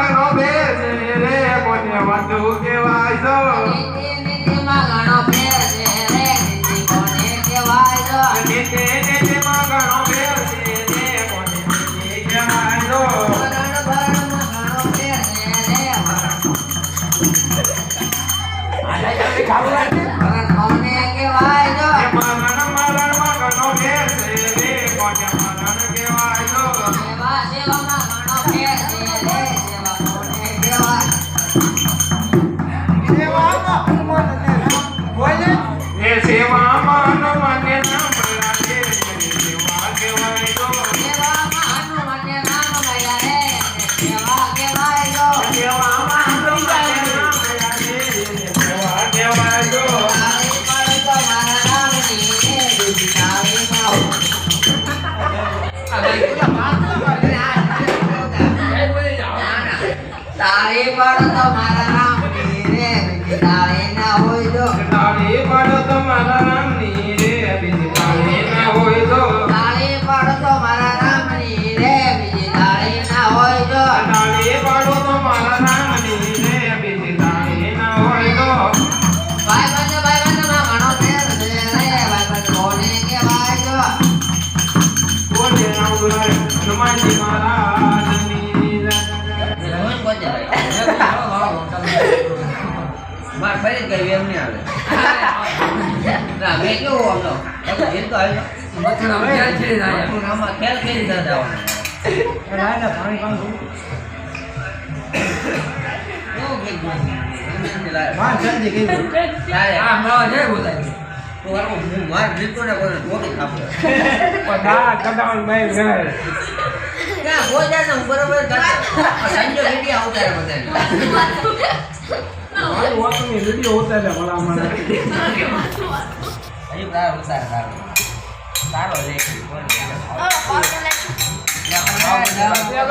ઘણો છે રે કોને વધુ કહેવાય જો નીતિ નીતિમાં ઘણો ફેર રે નીતિ કોને કહેવાય જો નીતિ નીતિમાં ઘણો રે કોને નીતિ કહેવાય ઘણો છે રે તારી પર તો મારા નામની રે બીજી તારે ના હોય જો તારે પાડો તો મારા રામની રે બીજી તારે ના હોય તો. તારે પર તો મારા નામની રે બીજી તારે ના હોય જો તારે પાડો તો મારા રામની રે બીજી તારે ના હોય તો. ભાઈબંધ ભાઈબંધમાં ઘણો ફેર છે રે ભાઈબંધ કોને કહેવાય જો કોને નામ બોલાય હનુમાનજી ફરી ગઈ એમ નહીં આવે ના મેં કેવું આમનો? એ તો આવ્યો. ખેલ કઈ રીતે જવાનું? કેવું કઈ ગયું? માર જીતો ને કોઈને ઠોકી ખાપો. ક્યાં કોઈ જાય ને હું બરોબર કરતો. આ સંજો વીડિયો આવતા રહે બધાને. હજી તારો ઉતાર તારો. તારો પાવડર નહીં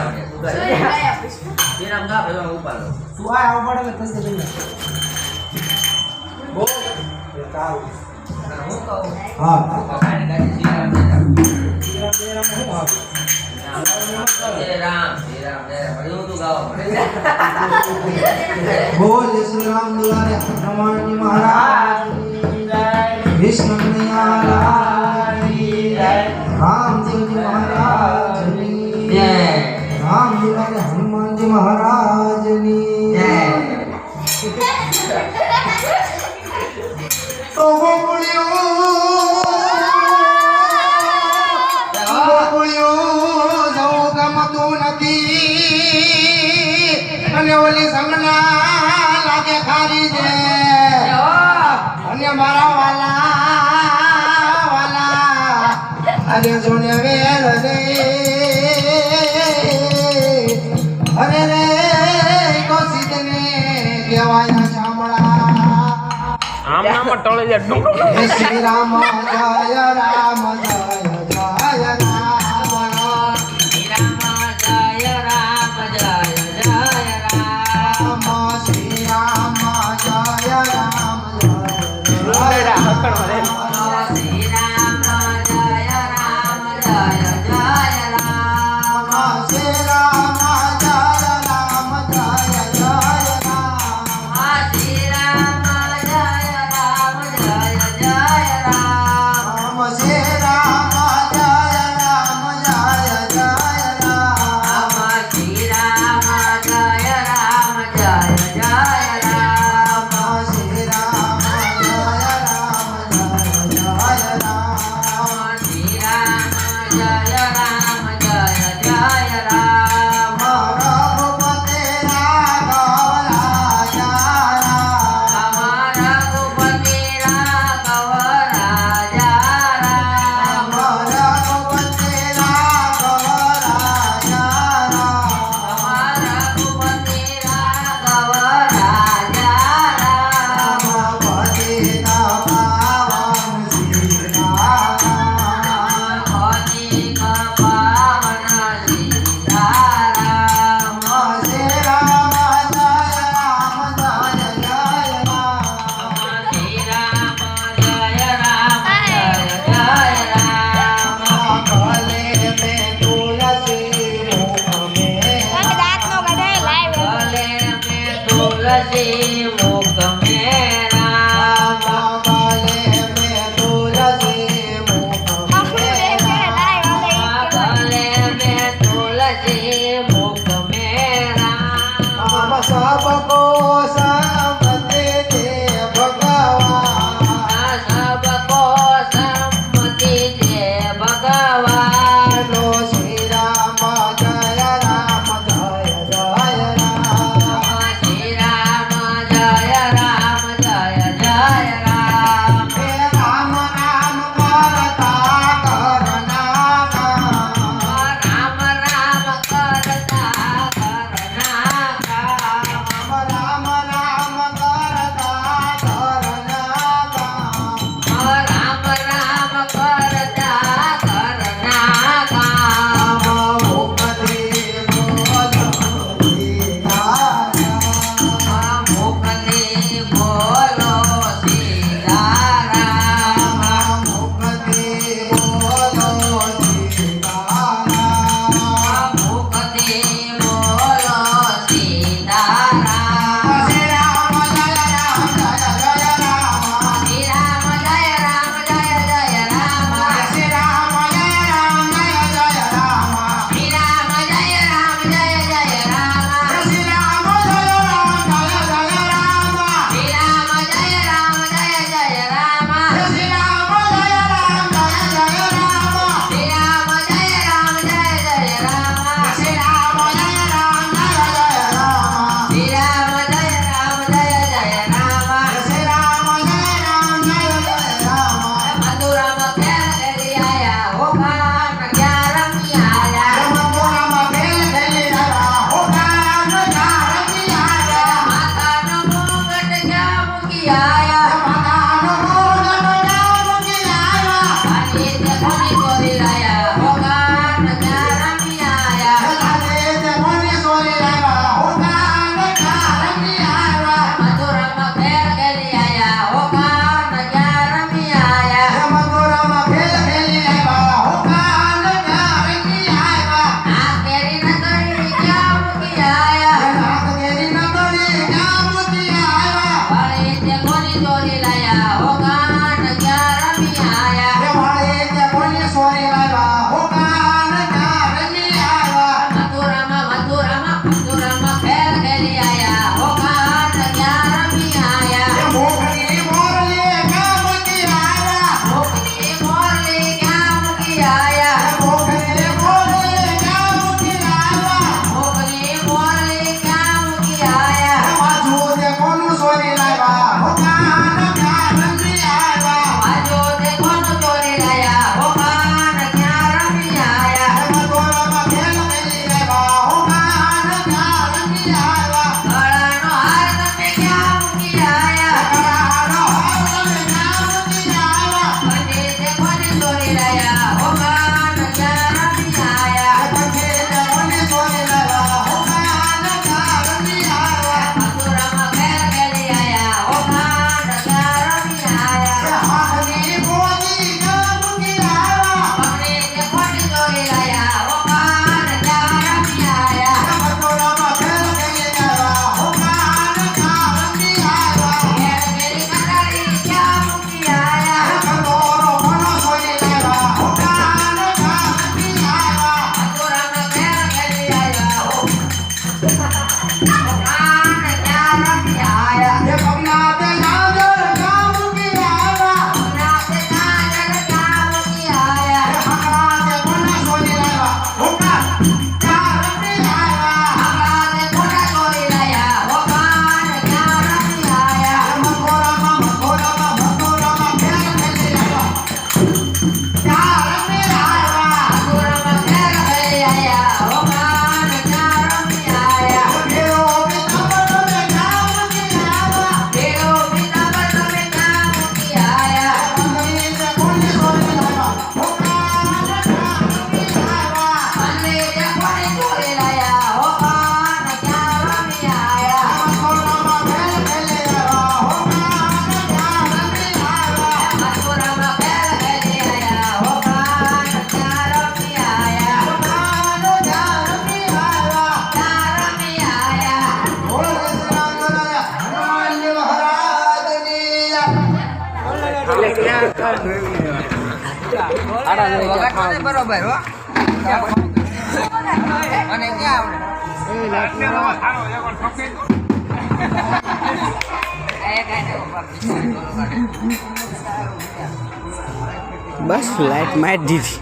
રે તું કા પેલો ઉપાડે આવડે. તું કા. શ્રીરામ કા પેલો ઉપાડો. ના, હું કહું. કાંઈ કાંઈ શ્રીરામ જય રામ. જય રામ, જય રામ, જય રામ. એવું તું ગાવા પડે. બોલ શ્રી રામ દુલારે હનુમાનજી મહારાજ વિષ્ણુ રામદેવજી મહારાજની જય રામ દુલારે હનુમાનજી મહારાજની તો ગોકુળિયો ગોકુળિયો જવું ગમતું નથી અને ઓલી સંગના લાગે ખારી છે. અને મારા વાલા વાલા. અને જોને વેલ રે ટળે જાય શ્રી રામ જય રામ જય બરોબર હો અને ક્યાં બસ લાઈટ મારી દીધી.